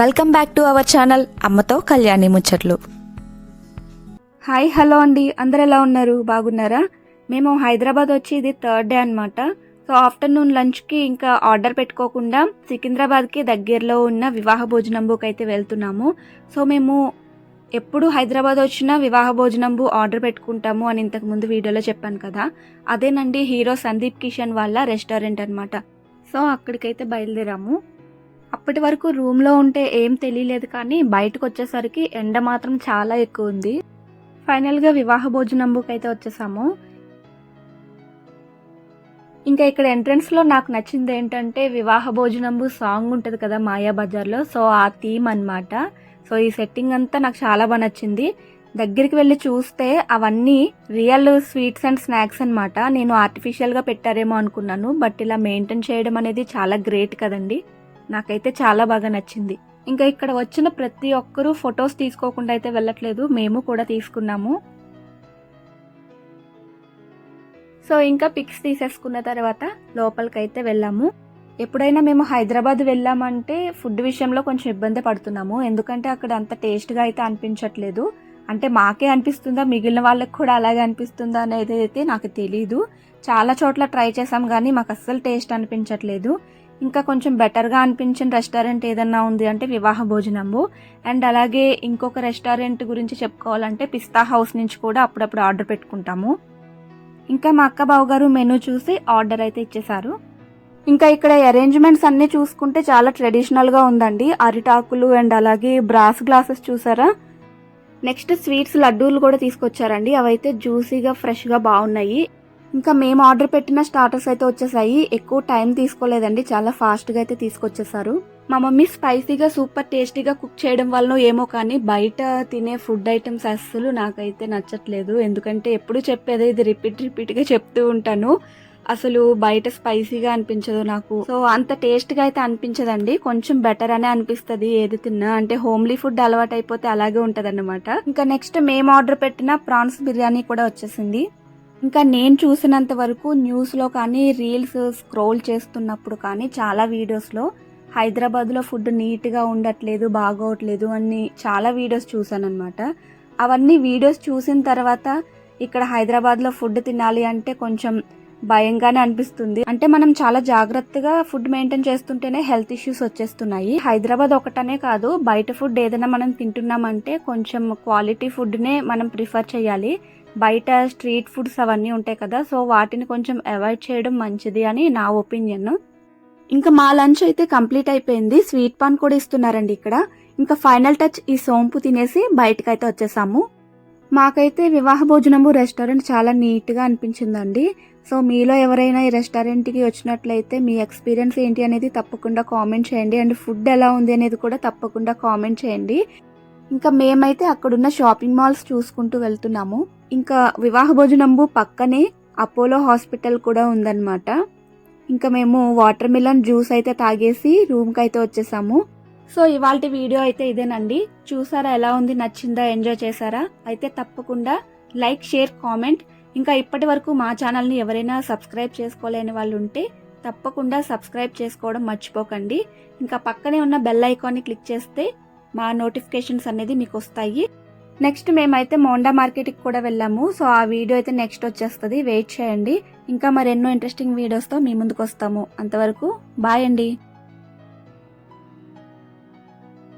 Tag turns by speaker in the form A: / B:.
A: Welcome back to our channel అమ్మతో కళ్యాణి ముచ్చట్లు. Hi hello అండి. అందరు ఎలా ఉన్నారు? బాగున్నారా? మేము హైదరాబాద్ వచ్చి ఇది థర్డ్ డే అనమాట సో ఆఫ్టర్నూన్ లంచ్కి ఇంకా ఆర్డర్ పెట్టుకోకుండా సికింద్రాబాద్కి దగ్గరలో ఉన్న వివాహ భోజనంబుకి అయితే వెళ్తున్నాము. సో మేము ఎప్పుడు హైదరాబాద్ వచ్చినా వివాహ భోజనంబు ఆర్డర్ పెట్టుకుంటాము అని ఇంతకు ముందు వీడియోలో చెప్పాను కదా. అదేనండి హీరో సందీప్ కిషన్ వాళ్ళ రెస్టారెంట్ అనమాట సో అక్కడికైతే బయలుదేరాము. అప్పటి వరకు రూమ్లో ఉంటే ఏం తెలియలేదు కానీ బయటకు వచ్చేసరికి ఎండ మాత్రం చాలా ఎక్కువ ఉంది ఫైనల్గా వివాహ భోజనంబుకి అయితే వచ్చేసాము. ఇంకా ఇక్కడ ఎంట్రన్స్లో నాకు నచ్చింది ఏంటంటే వివాహ భోజనంబు సాంగ్ ఉంటుంది కదా మాయా బజార్లో సో ఆ థీమ్ అనమాట సో ఈ సెట్టింగ్ అంతా నాకు చాలా బాగా నచ్చింది. దగ్గరికి వెళ్ళి చూస్తే అవన్నీ రియల్ స్వీట్స్ అండ్ స్నాక్స్ అనమాట నేను ఆర్టిఫిషియల్గా పెట్టారేమో అనుకున్నాను బట్ ఇలా మెయింటైన్ చేయడం అనేది చాలా గ్రేట్ కదండి. నాకైతే చాలా బాగా నచ్చింది. ఇంకా ఇక్కడ వచ్చిన ప్రతి ఒక్కరూ ఫొటోస్ తీసుకోకుండా అయితే వెళ్ళట్లేదు. మేము కూడా తీసుకున్నాము. సో ఇంకా పిక్స్ తీసేసుకున్న తర్వాత లోపలికైతే వెళ్ళాము. ఎప్పుడైనా మేము హైదరాబాద్ వెళ్ళామంటే ఫుడ్ విషయంలో కొంచెం ఇబ్బంది పడుతున్నాము. ఎందుకంటే అక్కడ అంత టేస్ట్గా అయితే అనిపించట్లేదు. అంటే మాకే అనిపిస్తుందా? మిగిలిన వాళ్ళకి కూడా అలాగే అనిపిస్తుందా అనేది అయితే నాకు తెలీదు. చాలా చోట్ల ట్రై చేసాం కానీ మాకు అస్సలు టేస్ట్ అనిపించట్లేదు. ఇంకా కొంచెం బెటర్గా అనిపించిన రెస్టారెంట్ ఏదన్నా ఉంది అంటే వివాహ భోజనము. అండ్ అలాగే ఇంకొక రెస్టారెంట్ గురించి చెప్పుకోవాలంటే పిస్తా హౌస్ నుంచి కూడా అప్పుడప్పుడు ఆర్డర్ పెట్టుకుంటాము. ఇంకా మా అక్క బావగారు మెనూ చూసి ఆర్డర్ అయితే ఇచ్చేశారు. ఇంకా ఇక్కడ అరేంజ్మెంట్స్ అన్నీ చూసుకుంటే చాలా ట్రెడిషనల్గా ఉందండి. అరిటాకులు అండ్ అలాగే బ్రాస్ గ్లాసెస్ చూసారా? నెక్స్ట్ స్వీట్స్ లడ్డూలు కూడా తీసుకొచ్చారండి. అవైతే జ్యూసీగా ఫ్రెష్గా బాగున్నాయి. ఇంకా మేము ఆర్డర్ పెట్టిన స్టార్టర్స్ అయితే వచ్చేసాయి. ఎక్కువ టైం తీసుకోలేదండి. చాలా ఫాస్ట్గా అయితే తీసుకొచ్చేసారు. మా మమ్మీ స్పైసీగా సూపర్ టేస్టీగా కుక్ చేయడం వల్ల ఏమో కానీ బయట తినే ఫుడ్ ఐటమ్స్ అస్సలు నాకైతే నచ్చట్లేదు. ఎందుకంటే ఎప్పుడు చెప్పేది ఇది రిపీట్ రిపీట్గా చెప్తూ ఉంటాను. అసలు బయట స్పైసీగా అనిపించదు నాకు. సో అంత టేస్ట్గా అయితే అనిపించదండి. కొంచెం బెటర్ అనే అనిపిస్తుంది ఏది తిన్నా. అంటే హోమ్లీ ఫుడ్ అలవాటు అయిపోతే అలాగే ఉంటది ఇంకా నెక్స్ట్ మేము ఆర్డర్ పెట్టిన ప్రాన్స్ బిర్యానీ కూడా వచ్చేసింది. ఇంకా నేను చూసినంత వరకు న్యూస్లో కానీ రీల్స్ స్క్రోల్ చేస్తున్నప్పుడు కానీ చాలా వీడియోస్లో హైదరాబాద్లో ఫుడ్ నీట్గా ఉండట్లేదు బాగోట్లేదు అని చాలా వీడియోస్ చూసాను అనమాట అవన్నీ వీడియోస్ చూసిన తర్వాత ఇక్కడ హైదరాబాద్లో ఫుడ్ తినాలి అంటే కొంచెం భయంగానే అనిపిస్తుంది. అంటే మనం చాలా జాగ్రత్తగా ఫుడ్ మెయింటైన్ చేస్తుంటేనే హెల్త్ ఇష్యూస్ వచ్చేస్తున్నాయి. హైదరాబాద్ ఒకటనే కాదు బయట ఫుడ్ ఏదైనా మనం తింటున్నామంటే కొంచెం క్వాలిటీ ఫుడ్నే మనం ప్రిఫర్ చేయాలి. బయట స్ట్రీట్ ఫుడ్స్ అవన్నీ ఉంటాయి కదా సో వాటిని కొంచెం అవాయిడ్ చేయడం మంచిది అని నా ఒపీనియన్. ఇంకా మా లంచ్ అయితే కంప్లీట్ అయిపోయింది. స్వీట్ పాన్ కూడా ఇస్తున్నారండి ఇక్కడ. ఇంకా ఫైనల్ టచ్ ఈ సోంపు తినేసి బయటకైతే వచ్చేసాము. మాకైతే వివాహ భోజనము రెస్టారెంట్ చాలా నీట్గా అనిపించిందండి. సో మీలో ఎవరైనా ఈ రెస్టారెంట్కి వచ్చినట్లయితే మీ ఎక్స్పీరియన్స్ ఏంటి అనేది తప్పకుండా కామెంట్ చేయండి. అండ్ ఫుడ్ ఎలా ఉంది అనేది కూడా తప్పకుండా కామెంట్ చేయండి. ఇంకా మేమైతే అక్కడున్న షాపింగ్ మాల్స్ చూసుకుంటూ వెళ్తున్నాము. ఇంకా వివాహ భోజనంబు పక్కనే అపోలో హాస్పిటల్ కూడా ఉందన్నమాట. ఇంకా మేము వాటర్ మిలన్ జ్యూస్ అయితే తాగేసి రూమ్కి అయితే వచ్చేసాము. సో ఇవాళ వీడియో అయితే ఇదేనండి. చూసారా ఎలా ఉంది? నచ్చిందా? ఎంజాయ్ చేశారా? అయితే తప్పకుండా లైక్ షేర్ కామెంట్. ఇంకా ఇప్పటి వరకు మా ఛానల్ని ఎవరైనా సబ్స్క్రైబ్ చేసుకోలేని వాళ్ళు ఉంటే తప్పకుండా సబ్స్క్రైబ్ చేసుకోవడం మర్చిపోకండి. ఇంకా పక్కనే ఉన్న బెల్ ఐకాన్ని క్లిక్ చేస్తే మా నోటిఫికేషన్స్ అనేది మీకు వస్తాయి నెక్స్ట్ మేమైతే మోండా మార్కెట్కి కూడా వెళ్ళాము. సో ఆ వీడియో అయితే నెక్స్ట్ వచ్చేస్తుంది. వెయిట్ చేయండి. ఇంకా మరెన్నో ఇంట్రెస్టింగ్ వీడియోస్తో మీ ముందుకు వస్తాము అంతవరకు బాయ్ అండి.